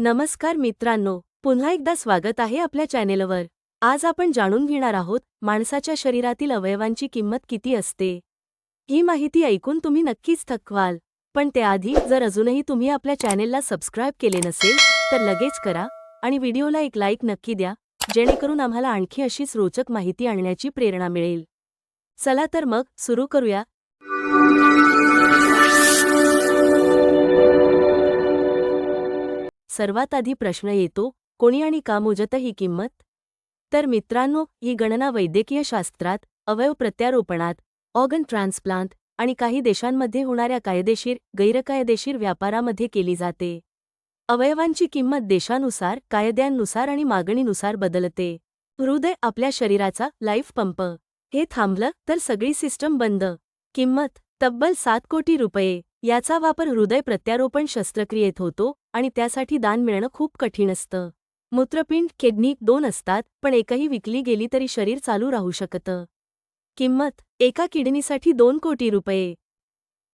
नमस्कार मित्रांनो पुन्हा एकदा स्वागत आहे आपल्या चॅनेलवर. आज आपण जाणून घेणार आहोत माणसाच्या शरीरातील अवयवांची किंमत किती असते? ही माहिती ऐकून तुम्ही नक्कीच थकवाल. पण त्याआधी जर अजूनही तुम्ही आपल्या चॅनेलला सबस्क्राईब केले नसेल तर लगेच करा आणि व्हिडिओला एक लाईक नक्की द्या जेणेकरून आम्हाला आणखी अशीच रोचक माहिती आणण्याची प्रेरणा मिळेल. चला तर मग सुरू करूया. सर्वात आधी प्रश्न येतो कोणी आणि का मोजत ही किंमत? तर मित्रांनो ही गणना वैद्यकीय शास्त्रात अवयव प्रत्यारोपणात ऑर्गन ट्रान्सप्लांट आणि काही देशांमध्ये होणाऱ्या कायदेशीर गैरकायदेशीर व्यापारामध्ये केली जाते. अवयवांची किंमत देशानुसार कायद्यांनुसार आणि मागणीनुसार बदलते. हृदय आपल्या शरीराचा लाईफ पंप. हे थांबलं तर सगळी सिस्टम बंद. किंमत तब्बल सात कोटी रुपये. याचा वापर हृदय प्रत्यारोपण शस्त्रक्रियेत होतो आणि त्यासाठी दान मिळणं खूप कठीण असतं. मूत्रपिंड किडनी दोन असतात पण एकही विकली गेली तरी शरीर चालू राहू शकतं. किंमत एका किडनीसाठी दोन कोटी रुपये.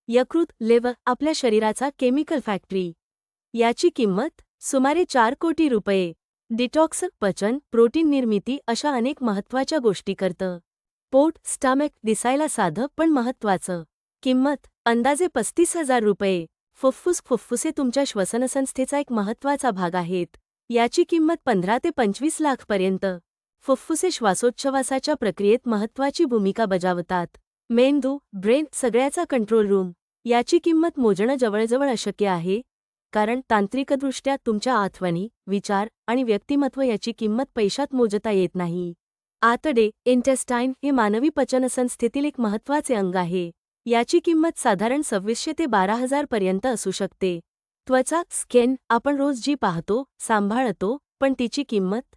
यकृत लेव आपल्या शरीराचा केमिकल फॅक्टरी. याची किंमत सुमारे चार कोटी रुपये. डिटॉक्स पचन प्रोटीन निर्मिती अशा अनेक महत्त्वाच्या गोष्टी करतं. पोट स्टमक दिसायला साधं पण महत्त्वाचं. किंमत अंदाजे पस्तीस हजार रुपये. फुफ्फुस फुफ्फुसे तुमच्या श्वसनसंस्थेचा एक महत्त्वाचा भाग आहेत. याची किंमत पंधरा ते पंचवीस लाखपर्यंत फुफ्फुसे श्वासोच्छवासाच्या प्रक्रियेत महत्त्वाची भूमिका बजावतात. मेंदू ब्रेन सगळ्याचा कंट्रोल रूम. याची किंमत मोजणं जवळजवळ अशक्य आहे. कारण तांत्रिकदृष्ट्या तुमच्या आठवणी विचार आणि व्यक्तिमत्व याची किंमत पैशात मोजता येत नाही. आतडे इंटेस्टाईन हे मानवी पचनसंस्थेतील एक महत्त्वाचे अंग आहे. याची किंमत साधारण सव्वीसशे ते बारा हजार पर्यंत असू शकते. त्वचा स्किन आपण रोज जी पाहतो सांभाळतो पण तिची किंमत?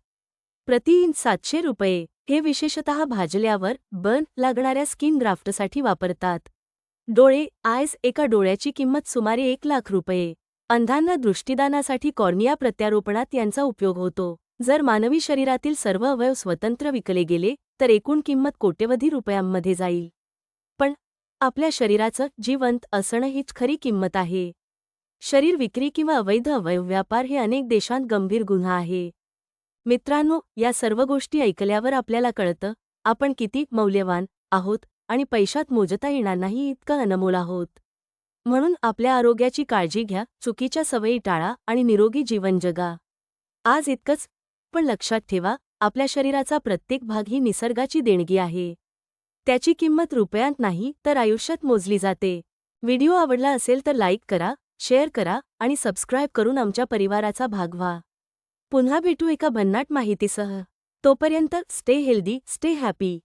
प्रति इंच सातशे रुपये. हे विशेषतः भाजल्यावर बर्न लागणाऱ्या स्किन ग्राफ्टसाठी वापरतात. डोळे आयस एका डोळ्याची किंमत सुमारे एक लाख रुपये. अंधांना दृष्टीदानासाठी कॉर्निया प्रत्यारोपणात यांचा उपयोग होतो. जर मानवी शरीरातील सर्व अवयव स्वतंत्र विकले गेले तर एकूण किंमत कोट्यवधी रुपयांमध्ये जाईल. आपल्या शरीराचं जिवंत असणं हीच खरी किंमत आहे. शरीर विक्री किंवा अवैध अवयव व्यापार हे अनेक देशांत गंभीर गुन्हा आहे. मित्रांनो या सर्व गोष्टी ऐकल्यावर आपल्याला कळतं आपण किती मौल्यवान आहोत आणि पैशात मोजता येणार नाही इतकं अनमोल आहोत. म्हणून आपल्या आरोग्याची काळजी घ्या चुकीच्या सवयी टाळा आणि निरोगी जीवन जगा. आज इतकंच पण लक्षात ठेवा आपल्या शरीराचा प्रत्येक भाग ही निसर्गाची देणगी आहे. त्याची किंमत रुपयांत नाही तर आयुष्यात मोजली जाते. व्हिडिओ आवडला असेल तर लाईक करा शेअर करा आणि सबस्क्राईब करून आमच्या परिवाराचा भाग व्हा. पुन्हा भेटू एका भन्नाट माहितीसह. तोपर्यंत स्टे हेल्दी स्टे हॅपी.